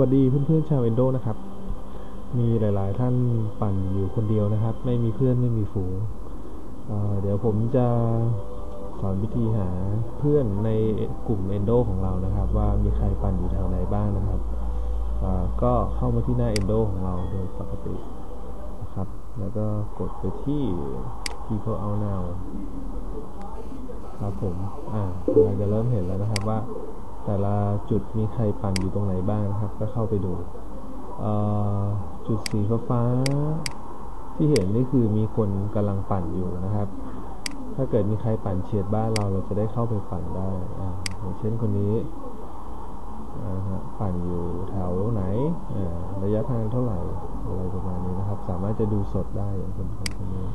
วัสดีเพื่อนๆชาวเอนโดนะครับ มีหลายๆท่านปั่นอยู่คนเดียวนะครับ ไม่มีเพื่อนไม่มีฝูงเเดี๋ยวผมจะสอนวิธีหาเพื่อนในกลุ่มเอนโดของเรานะครับ ว่ามีใครปั่นอยู่แถวไหนบ้างนะครับก็เข้ามาที่หน้าเอนโดของเราโดยปกตินะครับ แล้วก็กดไปที่ people out now ครับผม อ่าเราจะเริ่มเห็นแล้วนะครับว่า แต่ละจุดมีใครปั่นอยู่ตรงไหนบ้างนะครับ ก็เข้าไปดู จุดสีฟ้าที่เห็นนี่คือมีคนกำลังปั่นอยู่นะครับ ถ้าเกิดมีใครปั่นเฉียดบ้านเราเราจะได้เข้าไปปั่นได้อ่าอย่างเช่นคนนี้ปั่นอยู่แถวไหนระยะทางเท่าไหร่อะไรประมาณนี้นะครับ สามารถจะดูสดได้อย่างคนคนคนนี้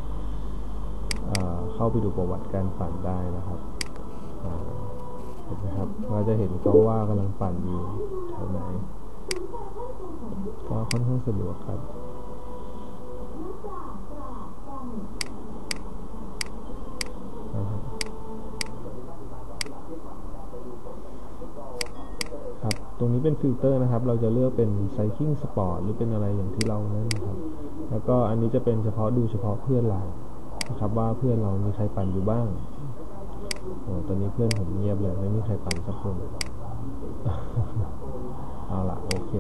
เข้าไปดูประวัติการปั่นได้นะครับ ห็นไหมครับเราจะเห็นเขาว่ากำลังปั่นอยู่แถวไหน ก็ค่อนข้างสะดวกครับครับ ตรงนี้เป็นฟิลเตอร์นะครับ เราจะเลือกเป็นไซคิงสปอร์ตหรือเป็นอะไรอย่างที่เรานั่นนะครับ แล้วก็อันนี้จะเป็นเฉพาะดูเฉพาะเพื่อนเรานะครับ ว่าเพื่อนเรามีใครปั่นอยู่บ้าง อ้ตอนนี้เพื่อนผมเงียบเลย ไม่มีใครปั่นสักคน เอาละโอเค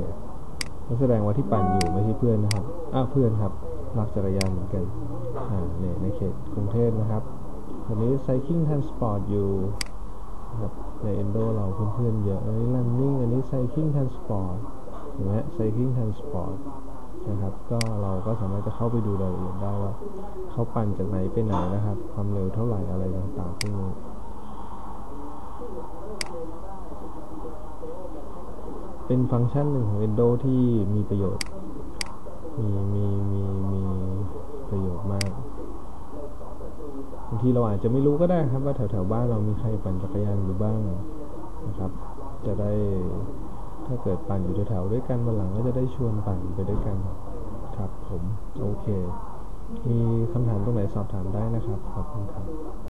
ก็แสดงว่าที่ปั่นอยู่ไม่ใช่เพื่อนนะครับ อ้าวเพื่อนครับ รักจักรยานเหมือนกัน อ่าเนี่ยในเขตกรุงเทพนะครับวันนี้ Cycling Transport อยู่นะครับใน Endo เราเพื่อนๆเยอะ อันนี้ Running อันนี้ Cycling Transport เห็นไหม Cycling Transport นะครับ ก็เราก็สามารถจะเข้าไปดูรายละเอียดได้ว่าเขาปั่นจากไหนไปไหนนะครับ ความเร็วเท่าไหร่อะไรต่างๆพวกนี้ เป็นฟังก์ชันหนึ่งของ Windows ที่มีประโยชน์ มีมีมีมีประโยชน์มากบางทีเราอาจจะไม่รู้ก็ได้ครับว่าแถวแถวๆบ้านเรามีใครปั่นจักรยานอยู่บ้างนะครับ จะได้ถ้าเกิดปั่นอยู่แถวๆด้วยกันวันหลังก็จะได้ชวนปั่นไปด้วยกันครับ ผมโอเค มีคำถามตรงไหนสอบถามได้นะครับ ขอบคุณครับ